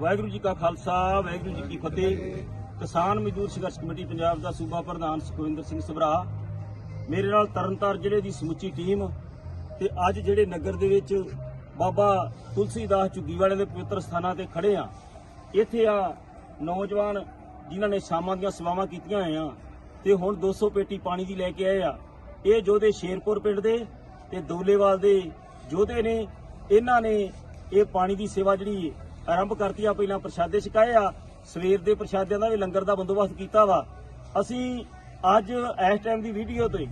ਵਾਹਿਗੁਰੂ ਜੀ ਕਾ ਖਾਲਸਾ, ਵਾਹਿਗੁਰੂ ਜੀ ਕੀ ਫਤਿਹ। ਕਿਸਾਨ ਮਜ਼ਦੂਰ ਸੰਘਰਸ਼ ਕਮੇਟੀ ਪੰਜਾਬ ਦਾ ਸੂਬਾ ਪ੍ਰਧਾਨ ਸੁਖਵਿੰਦਰ ਸਿੰਘ ਸਭਰਾ। ਮੇਰੇ ਨਾਲ ਤਰਨਤਾਰਨ ਜ਼ਿਲ੍ਹੇ ਦੀ ਸਮੁੱਚੀ ਟੀਮ ਤੇ ਅੱਜ ਜਿਹੜੇ ਨਗਰ ਦੇ ਵਿੱਚ ਬਾਬਾ ਤੁਲਸੀਦਾਸ ਝੁੱਗੀ ਵਾਲੇ ਦੇ ਪਵਿੱਤਰ ਸਥਾਨਾਂ ਤੇ ਖੜੇ ਆ ਇੱਥੇ ਆ ਨੌਜਵਾਨ ਜਿਨ੍ਹਾਂ ਨੇ ਸ਼ਾਮਾਂ ਦੀਆਂ ਸੇਵਾਵਾਂ ਕੀਤੀਆਂ ਆ ਤੇ ਹੁਣ 200 ਪੇਟੀ ਪਾਣੀ ਦੀ ਲੈ ਕੇ ਆਏ ਆ। ਇਹ ਜੋਧੇ ਸ਼ੇਰਪੁਰ ਪਿੰਡ ਦੇ ਤੇ ਦੋਲੇਵਾਲ ਦੇ ਯੋਧੇ ਨੇ। ਇਹਨਾਂ ਨੇ ਇਹ ਪਾਣੀ ਦੀ ਸੇਵਾ ਜਿਹੜੀ ਆਰੰਭ ਕਰਤੀ ਆ, ਪਹਿਲਾਂ ਪ੍ਰਸ਼ਾਦੇ ਛਕਾਏ ਆ, ਸਵੇਰ ਦੇ ਪ੍ਰਸ਼ਾਦਿਆਂ ਦਾ ਵੀ ਲੰਗਰ ਦਾ ਬੰਦੋਬਸਤ ਕੀਤਾ ਵਾ। ਅਸੀਂ ਅੱਜ ਇਸ ਟਾਈਮ ਦੀ ਵੀਡੀਓ ਤੇ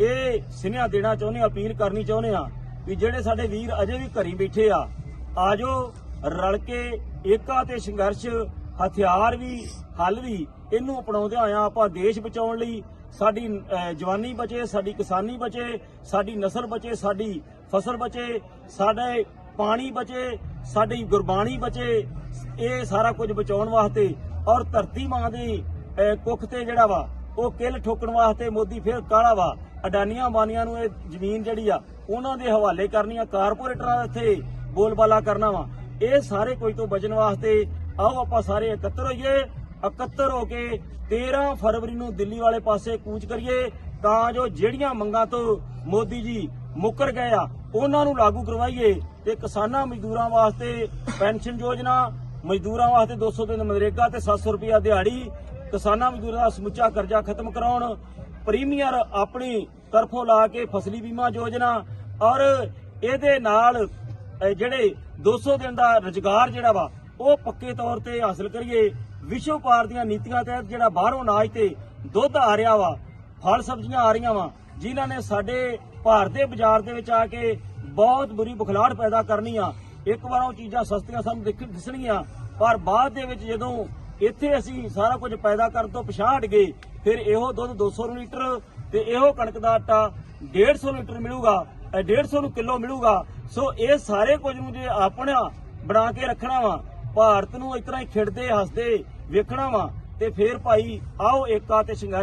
ਇਹ ਸੁਨੇਹਾ ਦੇਣਾ ਚਾਹੁੰਦੇ ਹਾਂ, ਅਪੀਲ ਕਰਨੀ ਚਾਹੁੰਦੇ ਆ ਵੀ ਜਿਹੜੇ ਸਾਡੇ ਵੀਰ ਅਜੇ ਵੀ ਘਰੀ ਬੈਠੇ ਆ, ਆਜੋ, ਰਲ ਕੇ ਏਕਾ ਤੇ ਸੰਘਰਸ਼, ਹਥਿਆਰ ਵੀ, ਹੱਲ ਵੀ ਇਹਨੂੰ ਅਪਣਾਉਂਦੇ ਹੋਇਆ ਆਪਾਂ ਦੇਸ਼ ਬਚਾਉਣ ਲਈ। ਸਾਡੀ ਜਵਾਨੀ ਬਚੇ, ਸਾਡੀ ਕਿਸਾਨੀ ਬਚੇ, ਸਾਡੀ ਨਸਲ ਬਚੇ, ਸਾਡੀ ਫਸਲ ਬਚੇ, ਸਾਡੇ ਪਾਣੀ ਬਚੇ ਸਾਡੀ ਗੁਰਬਾਣੀ ਬਚੇ, ਇਹ ਸਾਰਾ ਕੁਝ ਬਚਾਉਣ ਵਾਸਤੇ ਔਰ ਧਰਤੀ ਮਾਂ ਦੀ ਕੁੱਖ ਤੇ ਜਿਹੜਾ ਵਾ, ਉਹ ਕਿੱਲ ਠੋਕਣ ਵਾਸਤੇ ਮੋਦੀ ਫਿਰ ਕਾਲਾ ਵਾ। ਅਡਾਨੀਆਂ ਬਾਨੀਆਂ ਨੂੰ ਇਹ ਜ਼ਮੀਨ ਜਿਹੜੀ ਆ, ਉਹਨਾਂ ਦੇ ਹਵਾਲੇ ਕਰਨੀ ਆ, ਕਾਰਪੋਰੇਟਰਾਂ ਦਾ ਇੱਥੇ ਬੋਲਬਾਲਾ ਕਰਨਾ ਵਾ। ਇਹ ਸਾਰੇ ਕੋਈ ਤੋਂ ਬਚਣ ਵਾਸਤੇ ਆਓ ਆਪਾਂ ਸਾਰੇ ਇਕੱਤਰ ਹੋਈਏ, ਇਕੱਤਰ ਹੋ ਕੇ 13 ਫਰਵਰੀ ਨੂੰ ਦਿੱਲੀ ਵਾਲੇ ਪਾਸੇ ਕੂਚ ਕਰੀਏ, ਤਾਂ ਜੋ ਜਿਹੜੀਆਂ ਮੰਗਾਂ ਤੋਂ ਮੋਦੀ ਜੀ ਮੁੱਕਰ ਗਏ ਆ, ਉਹਨਾਂ ਨੂੰ ਲਾਗੂ ਕਰਵਾਈਏ। ਤੇ ਕਿਸਾਨਾਂ ਮਜ਼ਦੂਰਾਂ ਵਾਸਤੇ ਪੈਨਸ਼ਨ ਯੋਜਨਾ, ਮਜ਼ਦੂਰਾਂ ਵਾਸਤੇ 200 ਦਿਨ ਮਨਰੇਗਾ ਤੇ 700 ਰੁਪਿਆ ਦਿਹਾੜੀ, ਕਿਸਾਨਾਂ ਮਜ਼ਦੂਰਾਂ ਦਾ ਸਮੁੱਚਾ ਕਰਜ਼ਾ ਖਤਮ ਕਰਾਉਣ, ਪ੍ਰੀਮੀਅਰ ਆਪਣੀ ਤਰਫੋਂ ਲਾ ਕੇ ਫਸਲੀ ਬੀਮਾ ਯੋਜਨਾ ਔਰ ਇਹਦੇ ਨਾਲ ਜਿਹੜੇ 200 ਦਿਨ ਦਾ ਰੁਜ਼ਗਾਰ ਜਿਹੜਾ ਵਾ, ਉਹ ਪੱਕੇ ਤੌਰ ਤੇ ਹਾਸਲ ਕਰੀਏ। ਵਿਸ਼ਵ ਪਾਰ ਦੀਆਂ ਨੀਤੀਆਂ ਤਹਿਤ ਜਿਹੜਾ ਬਾਹਰੋਂ ਅਨਾਜ ਤੇ ਦੁੱਧ ਆ ਰਿਹਾ ਵਾ, ਫਲ ਸਬਜ਼ੀਆਂ ਆ ਰਹੀਆਂ ਵਾ, ਜਿਨ੍ਹਾਂ ਨੇ ਸਾਡੇ ਭਾਰਤ ਦੇ ਬਾਜ਼ਾਰ ਦੇ ਵਿੱਚ ਆ ਕੇ ਬਹੁਤ ਬੁਰੀ ਬੁਖਲਾੜ ਪੈਦਾ ਕਰਨੀ ਆ। ਇੱਕ ਵਾਰ ਉਹ ਚੀਜ਼ਾਂ ਸਸਤੀਆਂ ਸਾਨੂੰ ਦਿਸਣਗੀਆਂ, ਪਰ ਬਾਅਦ ਦੇ ਵਿੱਚ ਜਦੋਂ ਇੱਥੇ ਅਸੀਂ ਸਾਰਾ ਕੁਝ ਪੈਦਾ ਕਰਨ ਤੋਂ ਪਿਛਾਂਹ ਗਏ, ਫਿਰ ਇਹੋ ਦੁੱਧ 200 ਲੀਟਰ ਤੇ ਇਹੋ ਕਣਕ ਦਾ ਆਟਾ 150 ਲੀਟਰ ਮਿਲੂਗਾ, ਇਹ 150 ਨੂੰ ਕਿਲੋ ਮਿਲੂਗਾ। ਸੋ ਇਹ ਸਾਰੇ ਕੁਝ ਨੂੰ ਜੇ ਆਪਣਾ ਬਣਾ ਕੇ ਰੱਖਣਾ ਵਾ, ਭਾਰਤ ਨੂੰ ਇਸ ਤਰ੍ਹਾਂ ਹੀ ਖਿੜਦੇ, ਹੱਸਦੇ ਵੇਖਣਾ ਵਾ, ਤੇ ਫੇਰ ਭਾਈ ਆਓ ਏਕਾ ਤੇ ਸੰਘਰਸ਼